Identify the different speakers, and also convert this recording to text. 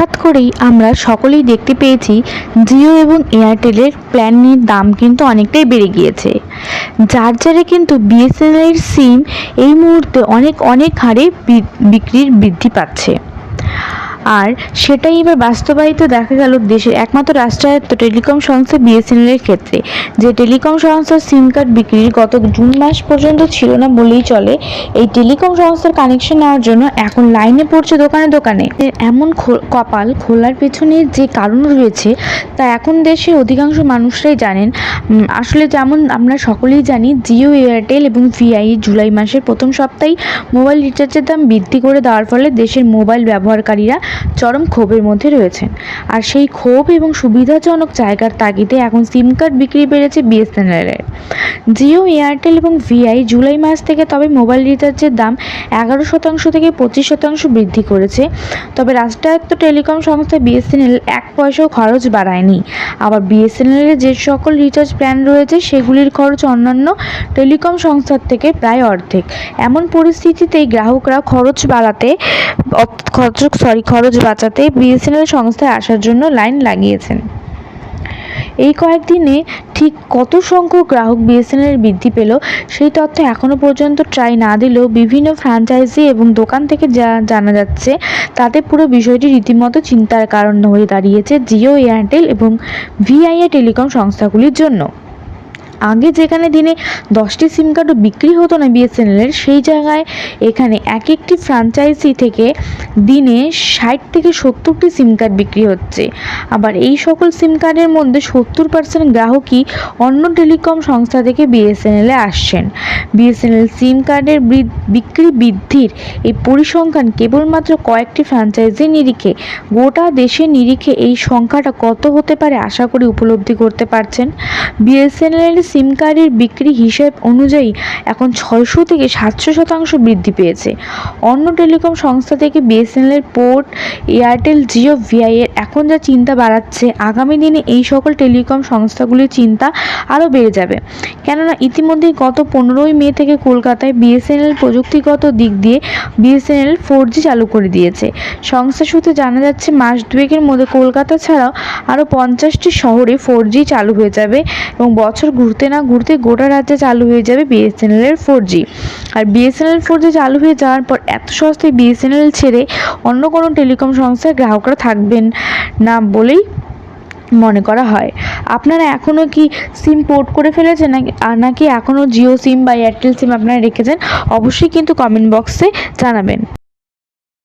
Speaker 1: হঠাৎ করেই আমরা সকলেই দেখতে পেয়েছি জিও এবং এয়ারটেলের প্ল্যানের দাম কিন্তু অনেকটাই বেড়ে গিয়েছে। যার যারে কিন্তু বিএসএনএলের সিম এই মুহূর্তে অনেক অনেক হারে বিক্রির বৃদ্ধি পাচ্ছে। আর সেটাই এবার বাস্তবায়িত দেখা গেল দেশের একমাত্র রাষ্ট্রায়ত্ত টেলিকম সংস্থা বিএসএনএলের ক্ষেত্রে। যে টেলিকম সংস্থার সিম কার্ড বিক্রির গত জুন মাস পর্যন্ত ছিল না বলেই চলে। এই টেলিকম সংস্থার কানেকশন নেওয়ার জন্য এখন লাইনে পড়ছে দোকানে দোকানে। এমন কপাল খোলার পেছনে যে কারণ রয়েছে, তা এখন দেশের অধিকাংশ মানুষরাই জানেন। আসলে যেমন আমরা সকলেই জানি, জিও, এয়ারটেল এবং ভিআই জুলাই মাসের প্রথম সপ্তাহেই মোবাইল রিচার্জের দাম বৃদ্ধি করে দেওয়ার ফলে দেশের মোবাইল ব্যবহারকারীরা চরম ক্ষোভের মধ্যে রয়েছেন আর সেই ক্ষোভ এবং সুবিধাজনক জায়গার তাগিদে এখন সিম কার্ড বিক্রি বেড়েছে বিএসএনএলের। জিও, এয়ারটেল এবং ভিআই জুলাই মাস থেকে তবে মোবাইল রিচার্জের দাম এগারো শতাংশ থেকে পঁচিশ শতাংশ বৃদ্ধি করেছে। তবে রাষ্ট্রায়ত্ত টেলিকম সংস্থা বিএসএনএল এক পয়সাও খরচ বাড়ায়নি। আবার বিএসএনএলের যে সকল রিচার্জ প্ল্যান রয়েছে, সেগুলির খরচ অন্যান্য টেলিকম সংস্থার থেকে প্রায় অর্ধেক। এমন পরিস্থিতিতেই গ্রাহকরা খরচ বাড়াতে খরচ, সরি, খরচ বাঁচাতে বিএসএনএল সংস্থায় আসার জন্য লাইন লাগিয়েছেন। এই কয়েকদিনে ঠিক কত সংখ্যক গ্রাহক বিএসএনএল বৃদ্ধি পেল, সেই তথ্য এখনও পর্যন্ত ট্রাই না দিলেও বিভিন্ন ফ্র্যাঞ্চাইজি এবং দোকান থেকে যা জানা যাচ্ছে, তাতে পুরো বিষয়টি রীতিমতো চিন্তার কারণ হয়ে দাঁড়িয়েছে জিও, এয়ারটেল এবং ভিআইএ টেলিকম সংস্থাগুলির জন্য। আগে যেখানে দিনে দশটি সিম কার্ডও বিক্রি হতো না বিএসএনএলের সেই জায়গায় এখানে এক একটি ফ্র্যাঞ্চাইজি থেকে দিনে ষাট থেকে সত্তরটি সিম কার্ড বিক্রি হচ্ছে। আবার এই সকল সিম কার্ডের মধ্যে সত্তর পার্সেন্ট গ্রাহকই অন্য টেলিকম সংস্থা থেকে বিএসএনএলে আসছেন। বিএসএনএল সিম কার্ডের বিক্রি বৃদ্ধির এই পরিসংখ্যান কেবলমাত্র কয়েকটি ফ্র্যাঞ্চাইজির নিরিখে, গোটা দেশের নিরিখে এই সংখ্যাটা কত হতে পারে আশা করি উপলব্ধি করতে পারছেন। বিএসএনএল সিম কার্ডের বিক্রি হিসেব অনুযায়ী এখন ছয়শো থেকে সাতশো শতাংশ বৃদ্ধি পেয়েছে। অন্য টেলিকম সংস্থা থেকে BSNL port, Airtel, Jio, VI এর এখন যা চিন্তা বাড়াচ্ছে, আগামী দিনে এই সকল টেলিকম সংস্থাগুলির চিন্তা আরও বেড়ে যাবে। কেননা ইতিমধ্যেই গত পনেরোই মে থেকে কলকাতায় বিএসএনএল প্রযুক্তিগত দিক দিয়ে বিএসএনএল ফোর চালু করে দিয়েছে। সংস্থা সূত্রে জানা যাচ্ছে, মাস দুয়েকের মধ্যে কলকাতা ছাড়াও আরও পঞ্চাশটি শহরে ফোর চালু হয়ে যাবে এবং বছর ঘুরতে না ঘুরতে গোটা রাজ্যে চালু হয়ে যাবে বিএসএনএল এর ফোর জি আর বিএসএনএল ফোর জি চালু হয়ে যাওয়ার পর এত সস্তায় বিএসএনএল ছেড়ে অন্য কোনো টেলিকম সংস্থায় গ্রাহকরা থাকবেন না বলেই মনে করা হয়। আপনারা এখনও কি সিম পোর্ট করে ফেলেছেন নাকি, আর নাকি এখনও জিও সিম বা এয়ারটেল সিম আপনারা রেখেছেন? অবশ্যই কিন্তু কমেন্ট বক্সে জানাবেন।